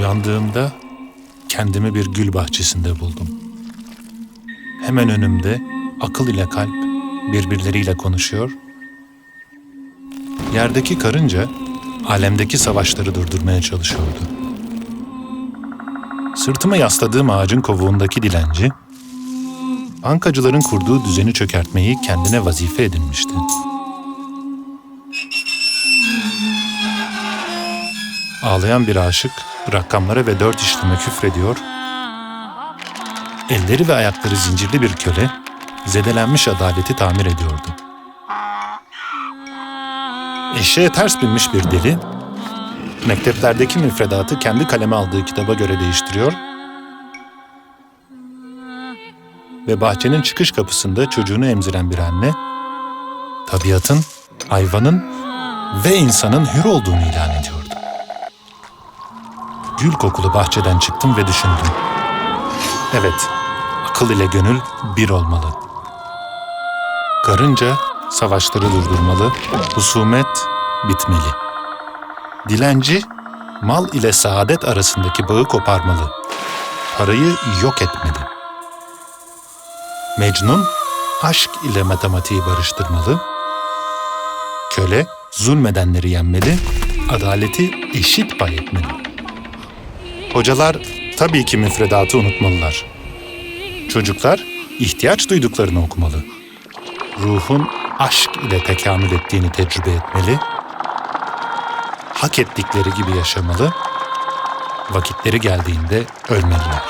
Uyandığımda kendimi bir gül bahçesinde buldum. Hemen önümde akıl ile kalp birbirleriyle konuşuyor. Yerdeki karınca alemdeki savaşları durdurmaya çalışıyordu. Sırtıma yasladığım ağacın kovuğundaki dilenci, bankacıların kurduğu düzeni çökertmeyi kendine vazife edinmişti. Ağlayan bir aşık rakamlara ve dört işleme küfrediyor. Elleri ve ayakları zincirli bir köle zedelenmiş adaleti tamir ediyordu. Eşeğe ters binmiş bir deli, mekteplerdeki müfredatı kendi kaleme aldığı kitaba göre değiştiriyor ve bahçenin çıkış kapısında çocuğunu emziren bir anne, tabiatın, hayvanın ve insanın hür olduğunu ilan ediyordu. Gül kokulu bahçeden çıktım ve düşündüm. Evet, akıl ile gönül bir olmalı. Karınca savaşları durdurmalı, husumet bitmeli. Dilenci mal ile saadet arasındaki bağı koparmalı. Parayı yok etmeli. Mecnun aşk ile matematiği barıştırmalı. Köle zulmedenleri yenmeli, adaleti eşit pay etmeli. Hocalar tabii ki müfredatı unutmalılar. Çocuklar ihtiyaç duyduklarını okumalı. Ruhun aşk ile tekamül ettiğini tecrübe etmeli. Hak ettikleri gibi yaşamalı. Vakitleri geldiğinde ölmeliler.